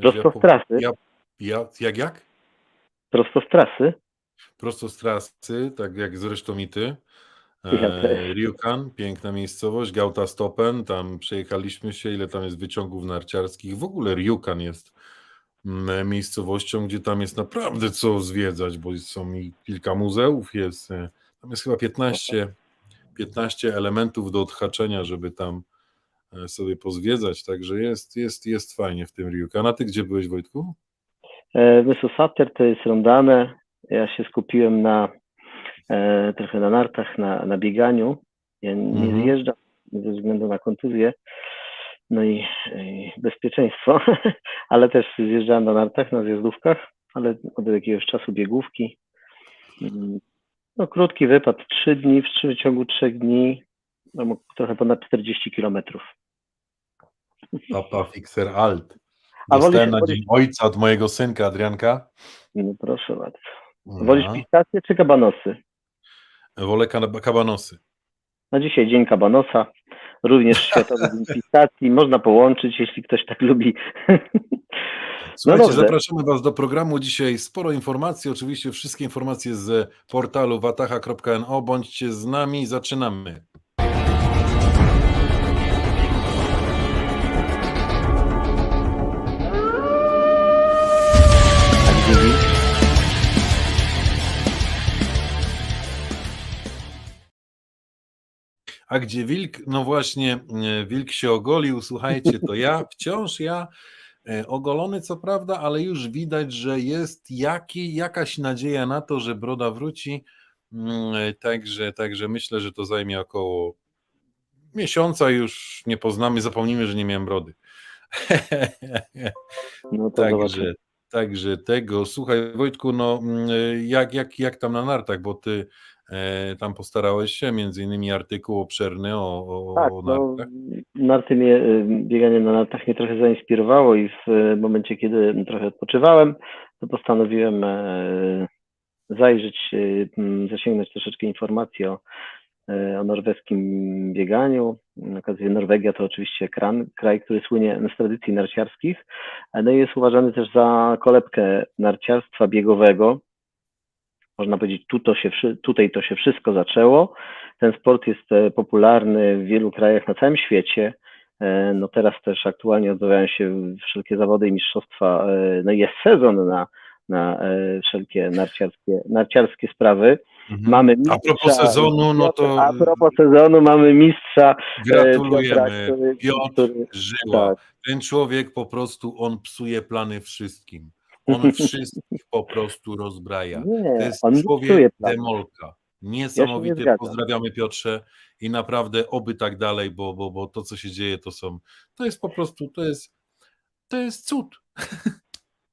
Prosto z trasy? Ja, ja, jak, jak? Prosto z trasy? Prosto z trasy, tak jak zresztą i ty. E, też. Rjukan, piękna miejscowość, Gauta Stopen, tam przejechaliśmy się, ile tam jest wyciągów narciarskich. W ogóle Rjukan jest mm, miejscowością, gdzie tam jest naprawdę co zwiedzać, bo są i kilka muzeów, jest, e, tam jest chyba 15, 15 elementów do odhaczenia, żeby tam sobie pozwiedzać, także jest, jest, jest fajnie w tym Rjukan. A ty gdzie byłeś Wojtku? E, Wysosater to jest rondane. Ja się skupiłem na e, trochę na nartach, na, na bieganiu. Ja nie Mhm. zjeżdżam ze względu na kontuzję. No i, i bezpieczeństwo, ale też zjeżdżałem na nartach, na zjazdówkach, ale od jakiegoś czasu biegówki. Mm, No krótki wypad, trzy dni, w w ciągu trzech dni, no, trochę ponad 40 kilometrów. Papa Fixer Alt. Wolisz- Dostałem na wolisz- dzień ojca od mojego synka Adrianka. No proszę bardzo. Wolisz No. pistacje czy kabanosy? Wolę kabanosy. Na dzisiaj Dzień Kabanosa, również Światowy Dzień Pistacji. Można połączyć, jeśli ktoś tak lubi. Słuchajcie, dobrze. zapraszamy Was do programu. Dzisiaj sporo informacji, oczywiście wszystkie informacje z portalu wataha.no. Bądźcie z nami, zaczynamy. A gdzie wilk? No właśnie, e, wilk się ogolił. Słuchajcie, to ja, wciąż ja, e, ogolony co prawda, ale już widać, że jest jaki, jakaś nadzieja na to, że broda wróci. Mm, e, Także, także myślę, że to zajmie około miesiąca. Już nie poznamy, zapomnimy, że nie miałem brody. No zobaczymy. Także, także tego. Słuchaj, Wojtku, no mm, jak, jak, jak tam na nartach, bo ty tam postarałeś się, między innymi artykuł obszerny o, o, Tak, no, nartach. narty mnie, y, bieganie na nartach mnie trochę zainspirowało i w y, momencie, kiedy trochę odpoczywałem, to postanowiłem e, zajrzeć, y, zasięgnąć troszeczkę informacji o, e, o norweskim bieganiu. Okazuje Norwegia to oczywiście kran, kraj, który słynie z tradycji narciarskich, no i jest uważany też za kolebkę narciarstwa biegowego. Można powiedzieć, tu to się, tutaj to się wszystko zaczęło. Ten sport jest e, popularny w wielu krajach na całym świecie. E, No teraz też aktualnie odbywają się wszelkie zawody i mistrzostwa. e, No jest sezon na, na wszelkie narciarskie, narciarskie sprawy. Mhm. Mamy A mistrza, propos sezonu, no to A propos sezonu mamy mistrza e, Piotra, gratulujemy. który, Piotr Żyła. tak. Ten człowiek po prostu, on psuje plany wszystkim. On wszystkich po prostu rozbraja. To Nie, jest on człowiek demolka. Ja się nie Niesamowity. zgadzam. Pozdrawiamy Piotrze i naprawdę oby tak dalej, bo, bo, bo to, co się dzieje, to są. To jest po prostu, to jest, to jest cud.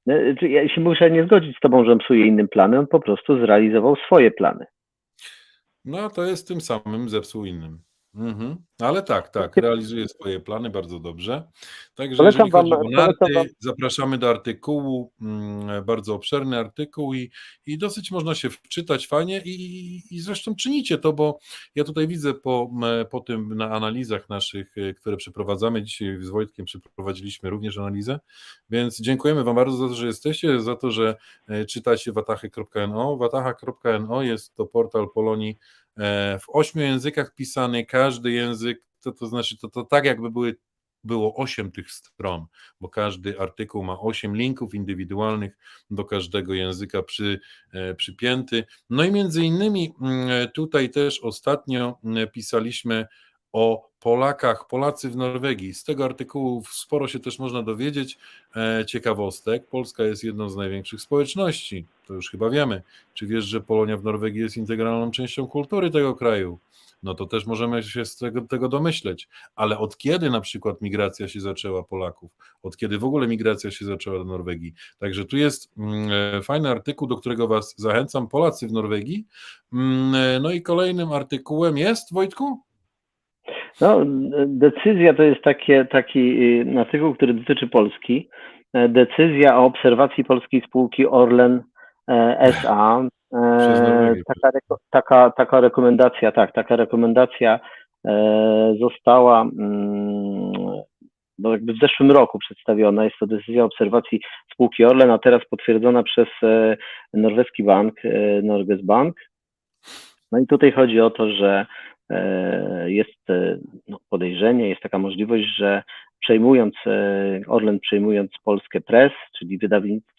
E, Ja się muszę nie zgodzić z tobą, że on psuje innym plany. On po prostu zrealizował swoje plany. No to jest tym samym zepsuł innym. Mhm. Ale tak, tak, realizuje swoje plany bardzo dobrze. Także Polecam jeżeli chodzi wam- o narty, wam- zapraszamy do artykułu, mm, bardzo obszerny artykuł i, i dosyć można się wczytać fajnie i, i, zresztą czynicie to, bo ja tutaj widzę po, po tym na analizach naszych, y, które przeprowadzamy, dzisiaj z Wojtkiem przeprowadziliśmy również analizę, więc dziękujemy Wam bardzo za to, że jesteście, za to, że e, czytacie watachy.no. Wataha.no jest to portal Polonii w ośmiu językach pisany, każdy język, to, to znaczy to, to tak jakby były, było osiem tych stron, bo każdy artykuł ma osiem linków indywidualnych do każdego języka przy, e, przypięty. No i między innymi mm, tutaj też ostatnio mm, pisaliśmy o Polakach, Polacy w Norwegii. Z tego artykułu sporo się też można dowiedzieć e, ciekawostek. Polska jest jedną z największych społeczności, to już chyba wiemy. Czy wiesz, że Polonia w Norwegii jest integralną częścią kultury tego kraju? No to też możemy się z tego, tego domyśleć. Ale od kiedy na przykład migracja się zaczęła Polaków? Od kiedy w ogóle migracja się zaczęła do Norwegii? Także tu jest mm, e, fajny artykuł, do którego Was zachęcam. Polacy w Norwegii. Mm, e, No i kolejnym artykułem jest, Wojtku? No, decyzja to jest takie, taki y, artykuł, który dotyczy Polski. E, Decyzja o obserwacji polskiej spółki Orlen e, SA. E. Taka, taka, taka rekomendacja, tak, taka rekomendacja została mm, no jakby w zeszłym roku przedstawiona. Jest to decyzja obserwacji spółki Orlen, a teraz potwierdzona przez norweski bank, Norges Bank. No i tutaj chodzi o to, że jest e, no, podejrzenie, jest taka możliwość, że przejmując, e, Orlen przejmując Polskę Press, czyli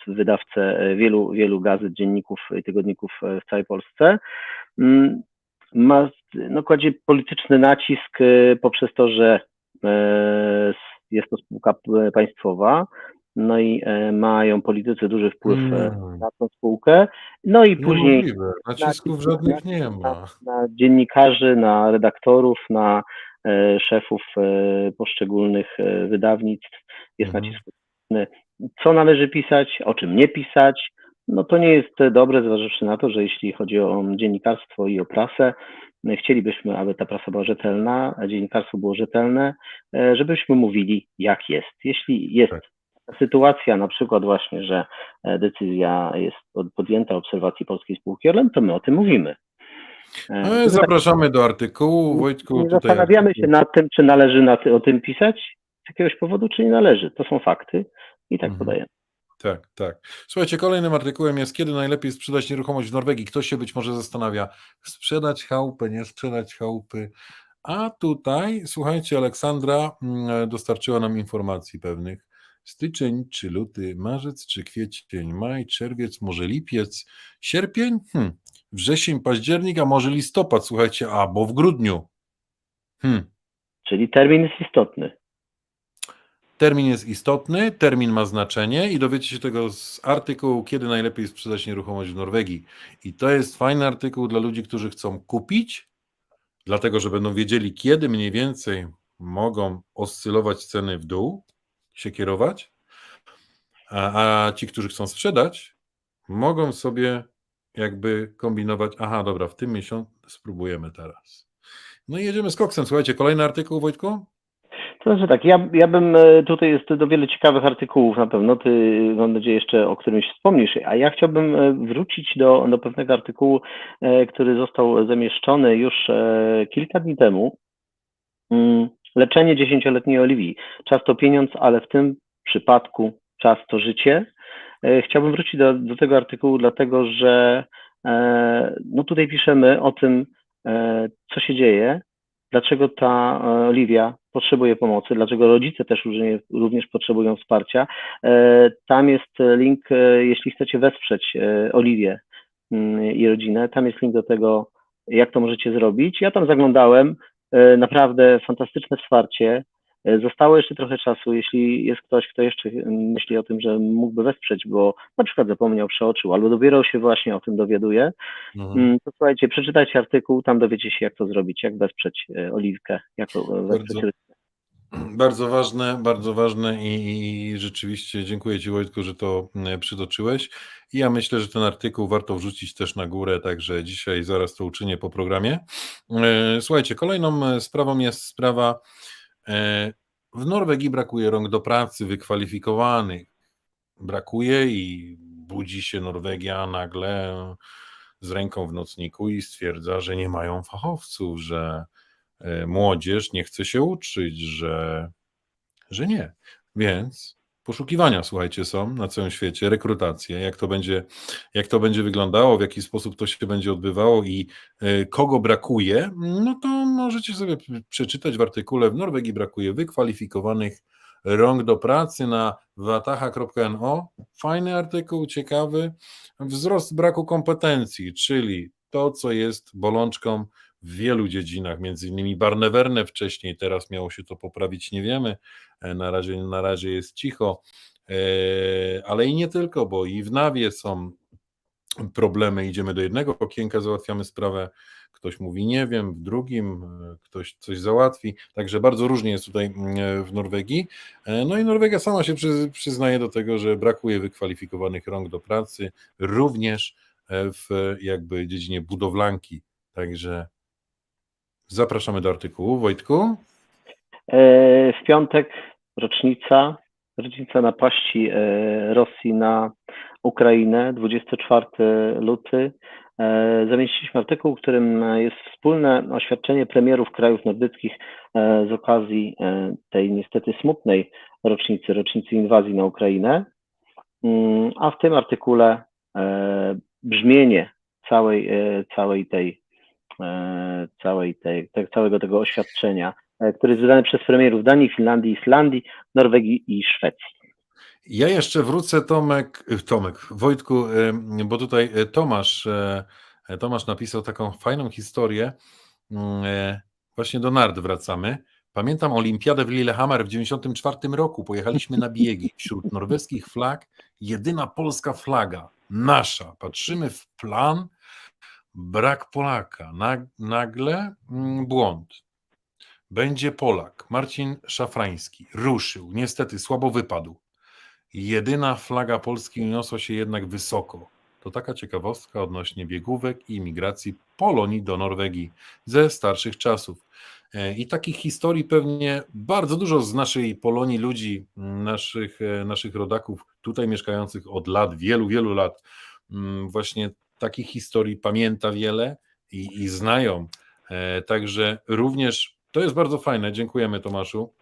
wydawcę e, wielu, wielu gazet, dzienników i tygodników e, w całej Polsce, mm, ma, no, kładzie polityczny nacisk e, poprzez to, że e, jest to spółka państwowa, no i e, mają politycy duży wpływ e, Mm. na tą spółkę, no i później Niemożliwe. Nacisków żadnych nie na, ma. na dziennikarzy, na redaktorów, na e, szefów e, poszczególnych e, wydawnictw jest Mhm. nacisk. Co należy pisać, o czym nie pisać, no to nie jest dobre, zważywszy na to, że jeśli chodzi o dziennikarstwo i o prasę, chcielibyśmy, aby ta prasa była rzetelna, a dziennikarstwo było rzetelne, e, żebyśmy mówili jak jest. Jeśli jest Tak. Sytuacja, na przykład właśnie, że e, decyzja jest pod- podjęta obserwacji Polskiej Spółki Orlen, to my o tym mówimy. E, No, tak zapraszamy do artykułu. Wojtku, nie tutaj zastanawiamy się nad tym, czy należy na ty, o tym pisać z jakiegoś powodu, czy nie należy. To są fakty i tak Mhm. podajemy. Tak, tak. Słuchajcie, kolejnym artykułem jest, kiedy najlepiej sprzedać nieruchomość w Norwegii. Ktoś się być może zastanawia, sprzedać chałupę, nie sprzedać chałupy. A tutaj, słuchajcie, Aleksandra mm, dostarczyła nam informacji pewnych. Styczeń, czy luty, marzec, czy kwiecień, maj, czerwiec, może lipiec, sierpień, hmm, wrzesień, październik, a może listopad, słuchajcie, a bo w grudniu. Hmm. Czyli termin jest istotny. Termin jest istotny, termin ma znaczenie i dowiecie się tego z artykułu, kiedy najlepiej sprzedać nieruchomość w Norwegii. I to jest fajny artykuł dla ludzi, którzy chcą kupić, dlatego że będą wiedzieli, kiedy mniej więcej mogą oscylować ceny w dół, się kierować, a, a ci, którzy chcą sprzedać, mogą sobie jakby kombinować, aha, dobra, w tym miesiącu spróbujemy teraz. No i jedziemy z koksem. Słuchajcie, kolejny artykuł, Wojtku? To znaczy tak, ja, ja bym e, tutaj jest do wielu ciekawych artykułów na pewno, ty mam nadzieję jeszcze o którymś wspomnisz, a ja chciałbym e, wrócić do, do pewnego artykułu, e, który został zamieszczony już kilka dni temu. Mm, Leczenie dziesięcioletniej Oliwii. Czas to pieniądz, ale w tym przypadku czas to życie. E, Chciałbym wrócić do, do tego artykułu, dlatego że e, no tutaj piszemy o tym, e, co się dzieje, dlaczego ta Oliwia potrzebuje pomocy, dlaczego rodzice też również- potrzebują wsparcia. Tam jest link, jeśli chcecie wesprzeć Oliwię mm, i rodzinę, tam jest link do tego, jak to możecie zrobić. Ja tam zaglądałem, naprawdę fantastyczne wsparcie. E, Zostało jeszcze trochę czasu, jeśli jest ktoś, kto jeszcze mm, myśli o tym, że mógłby wesprzeć, bo na przykład zapomniał, przeoczył, albo dopiero się właśnie o tym dowiaduje, Mhm. Mm, To słuchajcie, przeczytajcie artykuł, tam dowiecie się, jak to zrobić, jak wesprzeć e, Oliwkę, jak to e, wesprzeć Bardzo. ważne, bardzo ważne i, i rzeczywiście dziękuję Ci Wojtku, że to przytoczyłeś. I ja myślę, że ten artykuł warto wrzucić też na górę, także dzisiaj zaraz to uczynię po programie. E, Słuchajcie, kolejną e, sprawą jest sprawa, e, w Norwegii brakuje rąk do pracy wykwalifikowanych. Brakuje i budzi się Norwegia nagle z ręką w nocniku i stwierdza, że nie mają fachowców, że młodzież nie chce się uczyć, że, że nie. Więc poszukiwania, słuchajcie, są na całym świecie, rekrutacje, jak to będzie, jak to będzie wyglądało, w jaki sposób to się będzie odbywało i e, kogo brakuje, no to możecie sobie przeczytać w artykule. W Norwegii brakuje wykwalifikowanych rąk do pracy na wataha.no. Fajny artykuł, ciekawy. Wzrost braku kompetencji, czyli to, co jest bolączką w wielu dziedzinach, między innymi Barneverne wcześniej, teraz miało się to poprawić, nie wiemy. E, Na razie, na razie jest cicho, E, ale i nie tylko, bo i w Nawie są problemy. Idziemy do jednego okienka, załatwiamy sprawę. Ktoś mówi nie wiem, w drugim e, ktoś coś załatwi. Także bardzo różnie jest tutaj mm, w Norwegii. No i Norwegia sama się przy, przyznaje do tego, że brakuje wykwalifikowanych rąk do pracy, również w jakby dziedzinie budowlanki. Także zapraszamy do artykułu. Wojtku? E, W piątek rocznica, rocznica napaści e, Rosji na Ukrainę, 24 luty. e, zamieściliśmy artykuł, w którym jest wspólne oświadczenie premierów krajów nordyckich z okazji tej niestety smutnej rocznicy, rocznicy inwazji na Ukrainę. Mm, A w tym artykule brzmienie całej, całej tej, całej tej, te, całego tego oświadczenia, e, które jest wydane przez premierów Danii, Finlandii, Islandii, Norwegii i Szwecji. Ja jeszcze wrócę, Tomek, Tomek, Wojtku, bo tutaj y, Tomasz, Tomasz napisał taką fajną historię. y, Właśnie do nart wracamy. Pamiętam olimpiadę w Lillehammer w 94 roku. Pojechaliśmy na biegi. Wśród norweskich flag jedyna polska flaga, nasza. Patrzymy w plan, brak Polaka. Nag- Nagle mm, błąd. Będzie Polak. Marcin Szafrański ruszył. Niestety słabo wypadł. Jedyna flaga Polski uniosła się jednak wysoko. To taka ciekawostka odnośnie biegówek i imigracji Polonii do Norwegii ze starszych czasów. E, I takich historii pewnie bardzo dużo z naszej Polonii ludzi, m, naszych, e, naszych rodaków tutaj mieszkających od lat, wielu, wielu lat, m, właśnie takich historii pamięta wiele i, i znają. E, Także również to jest bardzo fajne. Dziękujemy Tomaszu.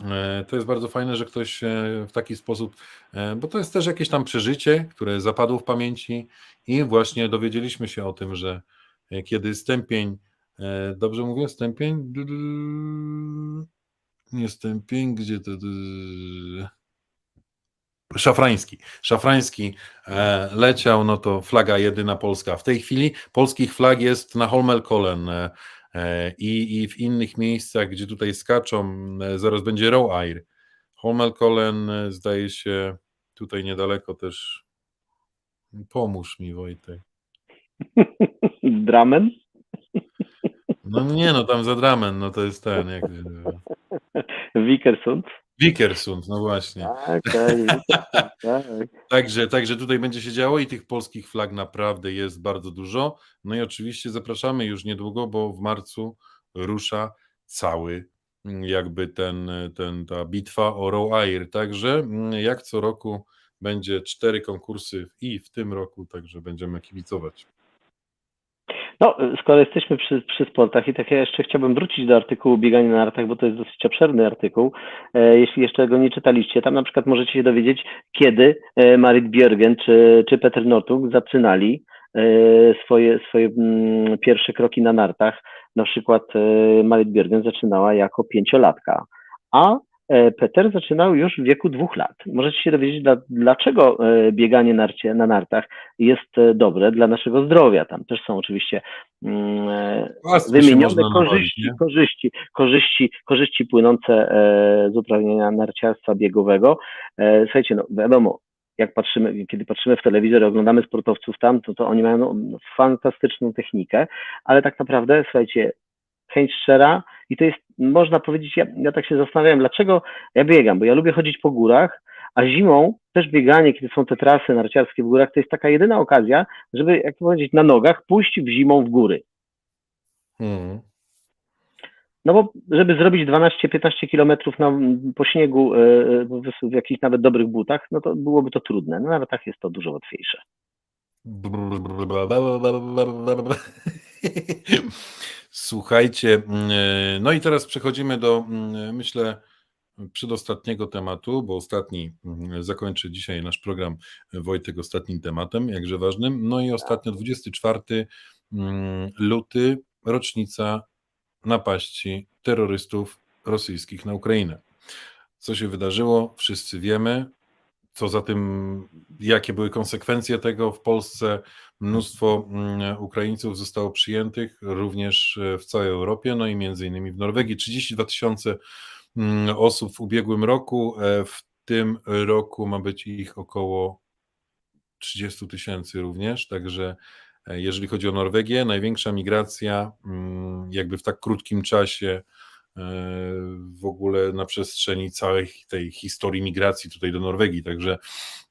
E, To jest bardzo fajne, że ktoś e, w taki sposób, e, bo to jest też jakieś tam przeżycie, które zapadło w pamięci i właśnie dowiedzieliśmy się o tym, że kiedy stępień, dobrze mówię, stępień, nie stępień, gdzie to. Szafrański. Szafrański e, leciał, no to flaga jedyna polska. W tej chwili polskich flag jest na Holmenkollen e, e, i, i w innych miejscach, gdzie tutaj skaczą, zaraz będzie Row Air. Holmenkollen e, zdaje się tutaj niedaleko też. Pomóż mi Wojtek. Dramen? No nie, no tam za Dramen, no to jest ten, jak Wikersund? Wikersund, no właśnie. Tak, tak, tak. Także, także tutaj będzie się działo i tych polskich flag naprawdę jest bardzo dużo. No i oczywiście zapraszamy już niedługo, bo w marcu rusza cały mm, jakby ten, ten ta bitwa o Row Air. Także mm, jak co roku będzie cztery konkursy i w tym roku, także będziemy kibicować. No, skoro jesteśmy przy, przy sportach i tak ja jeszcze chciałbym wrócić do artykułu Bieganie na nartach, bo to jest dosyć obszerny artykuł. E, jeśli jeszcze go nie czytaliście, tam na przykład możecie się dowiedzieć, kiedy e, Marit Björgen czy, czy Peter Northug zaczynali e, swoje, swoje mm, pierwsze kroki na nartach. Na przykład e, Marit Björgen zaczynała jako pięciolatka, a Peter zaczynał już w wieku dwóch lat. Możecie się dowiedzieć, dla, dlaczego e, bieganie narcie, na nartach jest e, dobre dla naszego zdrowia. Tam też są oczywiście mm, e, wymienione korzyści, korzyści, korzyści, korzyści płynące e, z uprawnienia narciarstwa biegowego. E, Słuchajcie, no wiadomo, jak patrzymy, kiedy patrzymy w telewizor, oglądamy sportowców tam, to, to oni mają no, fantastyczną technikę, ale tak naprawdę, słuchajcie, chęć szczera i to jest, można powiedzieć, ja, ja tak się zastanawiam, dlaczego ja biegam, bo ja lubię chodzić po górach, a zimą też bieganie, kiedy są te trasy narciarskie w górach, to jest taka jedyna okazja, żeby, jak to powiedzieć, na nogach pójść w zimą w góry. Mhm. No bo żeby zrobić 12-15 kilometrów po śniegu e, e, w, w jakichś nawet dobrych butach, no to byłoby to trudne. No na nartach jest to dużo łatwiejsze. Słuchajcie, mm, no i teraz przechodzimy do, mm, myślę, przedostatniego tematu, bo ostatni mm, zakończy dzisiaj nasz program Wojtek ostatnim tematem, jakże ważnym. No i ostatnio 24 mm, luty, rocznica napaści terrorystów rosyjskich na Ukrainę. Co się wydarzyło, wszyscy wiemy. Co za tym, jakie były konsekwencje tego w Polsce? Mnóstwo mm, Ukraińców zostało przyjętych, również e, w całej Europie, no i między innymi w Norwegii. 32 tysiące mm, osób w ubiegłym roku, e, w tym roku ma być ich około 30 tysięcy również, także e, jeżeli chodzi o Norwegię, największa migracja mm, jakby w tak krótkim czasie w ogóle na przestrzeni całej tej historii migracji tutaj do Norwegii. Także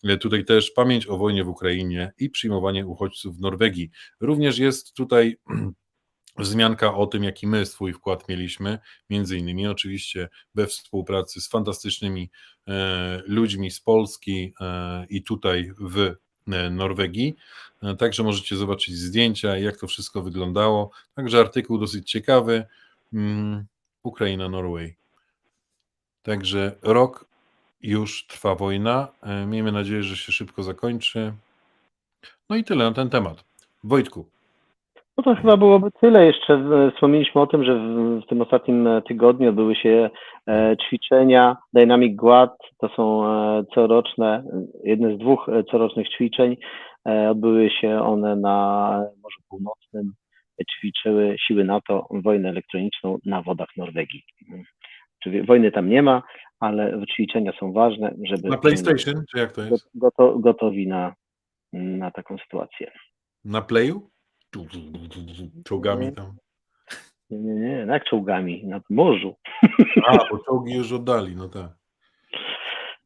e, tutaj też pamięć o wojnie w Ukrainie i przyjmowanie uchodźców w Norwegii. Również jest tutaj wzmianka o tym, jaki my swój wkład mieliśmy, między innymi oczywiście we współpracy z fantastycznymi e, ludźmi z Polski e, i tutaj w e, Norwegii. E, Także możecie zobaczyć zdjęcia, jak to wszystko wyglądało. Także artykuł dosyć ciekawy. Mm, Ukraina, Norway. Także rok już trwa wojna. E, Miejmy nadzieję, że się szybko zakończy. No i tyle na ten temat. Wojtku, No to chyba byłoby tyle. Jeszcze e, wspomnieliśmy o tym, że w, tym ostatnim e, tygodniu odbyły się ćwiczenia Dynamic Guard. To są coroczne, jedne z dwóch corocznych ćwiczeń. Odbyły się one na Morzu Północnym. Ćwiczyły siły NATO wojnę elektroniczną na wodach Norwegii. Czyli wojny tam nie ma, ale ćwiczenia są ważne, żeby na PlayStation, czy jak to jest? goto, gotowi na, na taką sytuację. Na Playu? Czołgami tam. Nie, nie, nie, jak czołgami, na morzu. A, bo czołgi już oddali, no tak.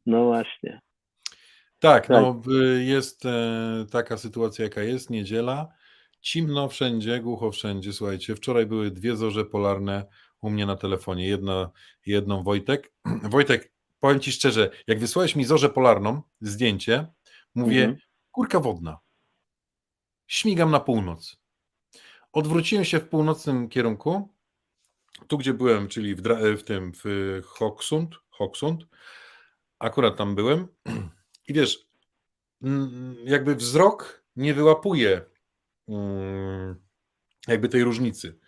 No właśnie. Tak, Tak. no y, jest e, taka sytuacja, jaka jest, niedziela. Cimno wszędzie, głucho wszędzie. Słuchajcie, wczoraj były dwie zorze polarne u mnie na telefonie. Jedna, jedną Wojtek. Wojtek, powiem Ci szczerze, jak wysłałeś mi zorzę polarną, zdjęcie, mówię, Mhm. kurka wodna. Śmigam na północ. Odwróciłem się w północnym kierunku, tu gdzie byłem, czyli w, w tym, w Hoksund, Hoksund, akurat tam byłem i wiesz, jakby wzrok nie wyłapuje jakby tej różnicy,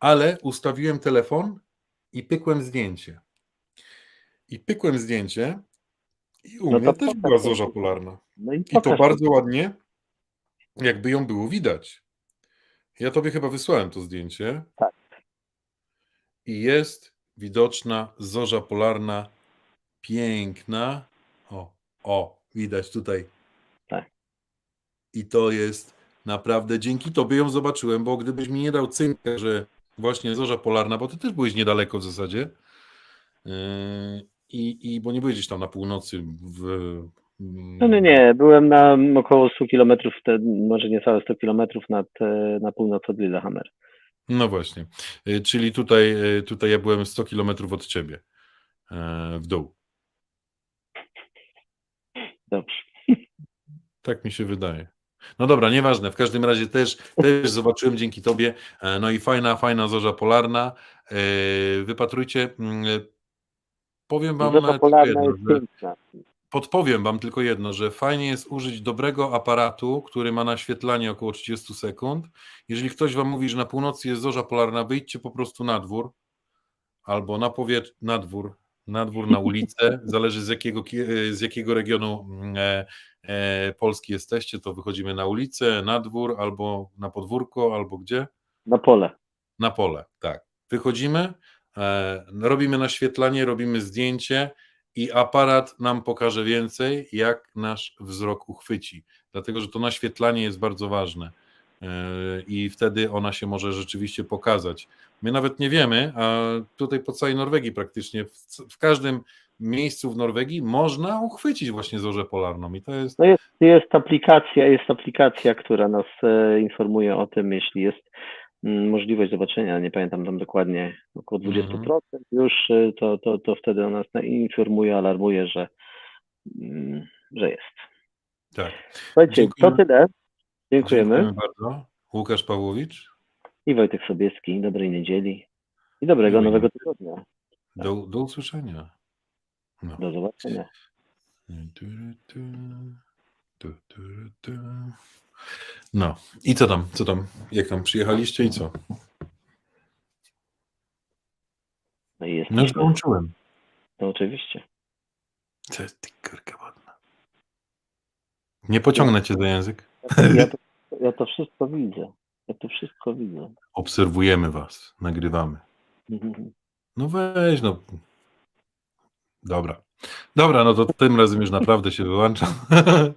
ale ustawiłem telefon i pykłem zdjęcie. I pykłem zdjęcie i u No mnie też była zorza polarna. No i, I to bardzo ładnie, jakby ją było widać. Ja tobie chyba wysłałem to zdjęcie. Tak. I jest widoczna zorza polarna, piękna. O, o, widać tutaj. Tak. I to jest naprawdę, dzięki tobie ją zobaczyłem, bo gdybyś mi nie dał cynka, że właśnie zorza polarna, bo ty też byłeś niedaleko w zasadzie. Yy, I, i bo nie byłeś gdzieś tam na północy w. No nie, nie, byłem na około 100 kilometrów, może niecałe 100 kilometrów nad, e, na północ od Lillehammer. No właśnie. Y, Czyli tutaj, y, tutaj ja byłem 100 km od ciebie e, w dół. Dobrze. Tak mi się wydaje. No dobra, nieważne. W każdym razie też, też zobaczyłem dzięki tobie. E, No i fajna, fajna zorza polarna. E, Wypatrujcie. mm, e, Powiem wam Zorza polarna jedno, jest że piękna. podpowiem wam tylko jedno, że fajnie jest użyć dobrego aparatu, który ma naświetlanie około 30 sekund. Jeżeli ktoś wam mówi, że na północy jest zorza polarna, wyjdźcie po prostu na dwór albo na powietrze, na dwór, na dwór, na ulicę, zależy z jakiego, kie- z jakiego regionu mm, e, e, Polski jesteście, to wychodzimy na ulicę, na dwór, albo na podwórko, albo gdzie? Na pole. Na pole, tak. Wychodzimy, e, robimy naświetlanie, robimy zdjęcie i aparat nam pokaże więcej, jak nasz wzrok uchwyci. Dlatego, że to naświetlanie jest bardzo ważne i wtedy ona się może rzeczywiście pokazać. My nawet nie wiemy, a tutaj po całej Norwegii praktycznie, w, w każdym miejscu w Norwegii można uchwycić właśnie zorzę polarną i to jest No jest, jest aplikacja, jest aplikacja, która nas e, informuje o tym, jeśli jest mm, możliwość zobaczenia, nie pamiętam tam dokładnie, około 20% Mhm. już, e, to, to, to wtedy ona nas informuje, alarmuje, że, mm, że jest. tak. Słuchajcie, Dziękujemy. to tyle. Dziękujemy. Dziękujemy bardzo. Łukasz Pawłowicz, I Wojtek Sobieski. Dobrej niedzieli. I dobrego Miłej nowego tygodnia. do, do usłyszenia. No. Do zobaczenia. No i co tam, co tam, jak tam przyjechaliście i co? No i No już dołączyłem. No oczywiście. Co jest ty kurka wodna? Nie pociągnę cię za język. Ja to, ja to wszystko widzę. Ja to wszystko widzę. Obserwujemy was, nagrywamy. No weź, no. Dobra. Dobra, no to tym razem już naprawdę się wyłączam.